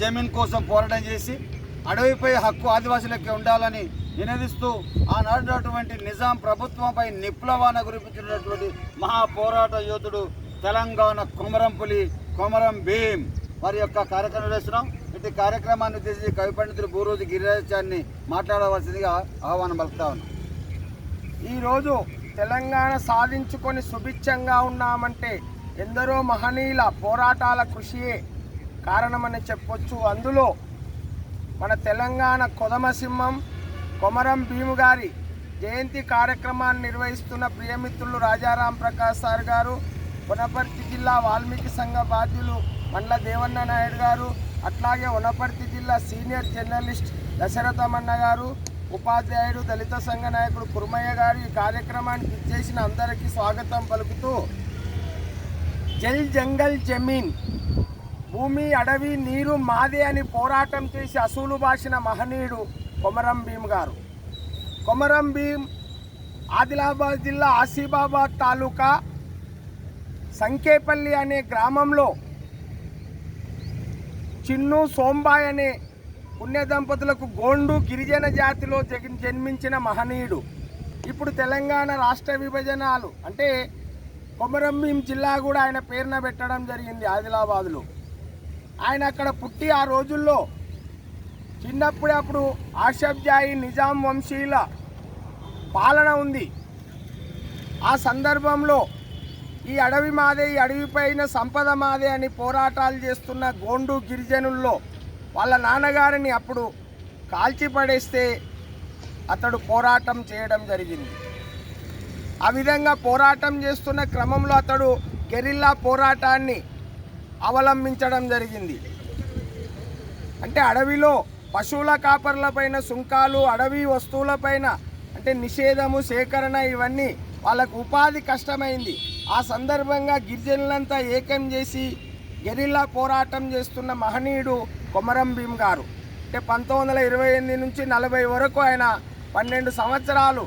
జమీన్ కోసం పోరాటం చేసి అడవిపై హక్కు ఆదివాసులకి ఉండాలని నినదిస్తూ ఆనాటినటువంటి నిజాం ప్రభుత్వంపై నిప్లవాన గురిపించినటువంటి మహా పోరాట యోధుడు తెలంగాణ కొమరంపులి కొమరం భీం వారి యొక్క కార్యక్రమం చేస్తున్నాం ఇటు కార్యక్రమాన్ని ఉద్దేశించి కవి పండితులు భూరోజు గిరిరాజాన్ని మాట్లాడవలసిందిగా ఆహ్వానం పలుకుతా ఉన్నాం. ఈరోజు తెలంగాణ సాధించుకొని సుభిక్షంగా ఉన్నామంటే ఎందరో మహనీయుల పోరాటాల కృషియే కారణమని చెప్పొచ్చు. అందులో మన తెలంగాణ కొదమసింహం కొమరం భీము గారి జయంతి కార్యక్రమాన్ని నిర్వహిస్తున్న ప్రియమిత్రులు రాజారాం ప్రకాష్ సార్ గారు వనపర్తి జిల్లా వాల్మీకి సంఘ బాధ్యులు మండల దేవన్న నాయుడు గారు అట్లాగే వనపర్తి జిల్లా సీనియర్ జర్నలిస్ట్ దశరథమన్న గారు ఉపాధ్యాయుడు దళిత సంఘ నాయకుడు కుర్మయ్య గారు ఈ కార్యక్రమానికి ఇచ్చేసిన అందరికీ స్వాగతం పలుకుతూ జల్ జంగల్ జమీన్ భూమి అడవి నీరు మాదే అని పోరాటం చేసి అసూలు బాసిన మహనీయుడు కొమరం భీమ్ గారు. కొమరం భీమ్ ఆదిలాబాద్ జిల్లా ఆసిఫాబాద్ తాలూకా సంకేపల్లి అనే గ్రామంలో చిన్ను సోంబాయ్ అనే పుణ్య దంపతులకు గోండు గిరిజన జాతిలో జన్మించిన మహనీయుడు. ఇప్పుడు తెలంగాణ రాష్ట్ర విభజనలు అంటే కొమరం భీం జిల్లా కూడా ఆయన పేరున పెట్టడం జరిగింది ఆదిలాబాద్లో. ఆయన అక్కడ పుట్టి ఆ రోజుల్లో చిన్నప్పుడే అప్పుడు ఆషఫ్ జాయి నిజాం వంశీల పాలన ఉంది. ఆ సందర్భంలో ఈ అడవి మాదే ఈ అడవిపైన సంపద మాదే అని పోరాటాలు చేస్తున్న గోండు గిరిజనుల్లో వాళ్ళ నాన్నగారిని అప్పుడు కాల్చిపడేస్తే అతడు పోరాటం చేయడం జరిగింది. ఆ విధంగా పోరాటం చేస్తున్న క్రమంలో అతడు గెరిల్లా పోరాటాన్ని అవలంబించడం జరిగింది. అంటే అడవిలో పశువుల కాపర్లపైన సుంకాలు అడవి వస్తువులపైన అంటే నిషేధము సేకరణ ఇవన్నీ వాళ్ళకు ఉపాధి కష్టమైంది. ఆ సందర్భంగా గిరిజనులంతా ఏకం చేసి గెరిల్లా పోరాటం చేస్తున్న మహనీయుడు కొమరం భీమ్ గారు. అంటే పంతొమ్మిది వందల ఇరవై ఎనిమిది నుంచి నలభై వరకు ఆయన పన్నెండు సంవత్సరాలు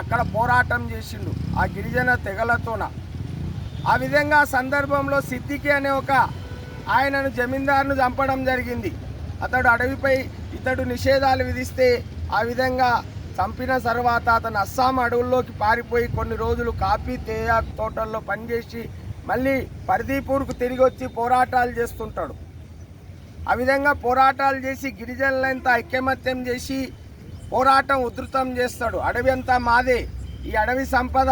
అక్కడ పోరాటం చేసిండు. ఆ గిరిజన తెగలతోన ఆ విధంగా సందర్భంలో సిద్దికి అనే ఒక ఆయనను జమీందారును చంపడం జరిగింది. అతడు అడవిపై ఇతడు నిషేధాలు విధిస్తే ఆ విధంగా చంపిన తర్వాత అతను అస్సాం అడవుల్లోకి పారిపోయి కొన్ని రోజులు కాఫీ తేయాకు తోటల్లో పనిచేసి మళ్ళీ పరిదీపూర్కు తిరిగి వచ్చి పోరాటాలు చేస్తుంటాడు. ఆ విధంగా పోరాటాలు చేసి గిరిజనులంతా ఐక్యమత్యం చేసి పోరాటం ఉధృతం చేస్తాడు. అడవి అంతా మాదే. ఈ అడవి సంపద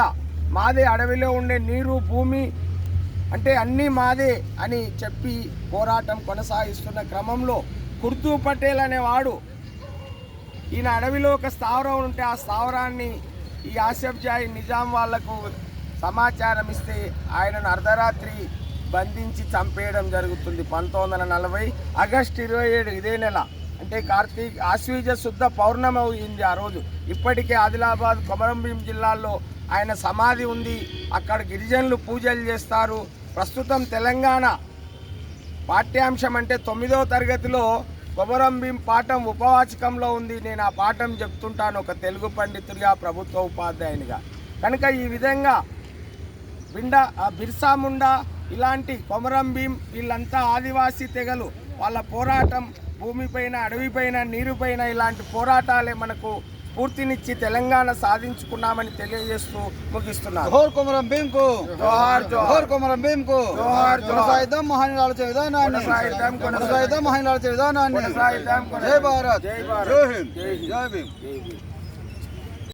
మాదే అడవిలో ఉండే నీరు భూమి అంటే అన్నీ మాదే అని చెప్పి పోరాటం కొనసాగిస్తున్న క్రమంలో కుర్తూ పటేల్ అనేవాడు ఈయన అడవిలో ఒక స్థావరం ఉంటే ఆ స్థావరాన్ని ఈ ఆసిఫ్ జాయి నిజాం వాళ్ళకు సమాచారం ఇస్తే ఆయనను అర్ధరాత్రి బంధించి చంపేయడం జరుగుతుంది. పంతొమ్మిది వందల నలభై ఆగస్టు ఇరవై ఏడు ఇదే నెల. అంటే కార్తీక్ ఆశ్వీజ శుద్ధ పౌర్ణమి అయింది ఆ రోజు. ఇప్పటికే ఆదిలాబాద్ కొమరంభీం జిల్లాల్లో ఆయన సమాధి ఉంది. అక్కడ గిరిజనులు పూజలు చేస్తారు. ప్రస్తుతం తెలంగాణ పాఠ్యాంశం అంటే తొమ్మిదవ తరగతిలో కొమరం భీం పాఠం ఉపవాచకంలో ఉంది. నేను ఆ పాఠం చెప్తుంటాను ఒక తెలుగు పండితుడిగా ప్రభుత్వ ఉపాధ్యాయునిగా. కనుక ఈ విధంగా బిండా ఆ బిర్సా ముండా ఇలాంటి కొమరం భీం వీళ్ళంతా ఆదివాసీ తెగలు. వాళ్ళ పోరాటం భూమిపైన అడవిపైన నీరుపైన ఇలాంటి పోరాటాలే మనకు స్ఫూర్తినిచ్చి తెలంగాణ సాధించుకున్నామని తెలియజేస్తూ జోహర్ కొమరం జోహార్ జోహార్ కొమరం జోహార్. కొనసాగిద్దాం విధానాన్ని కొనసాగిద్దాం, కొనసాగిద్దాం. విధానాన్ని కొనసాగిద్దాం. జై భారత్ జై భారత్. జై హింద్ జై హింద్. జై భీమ్ జై భీమ్.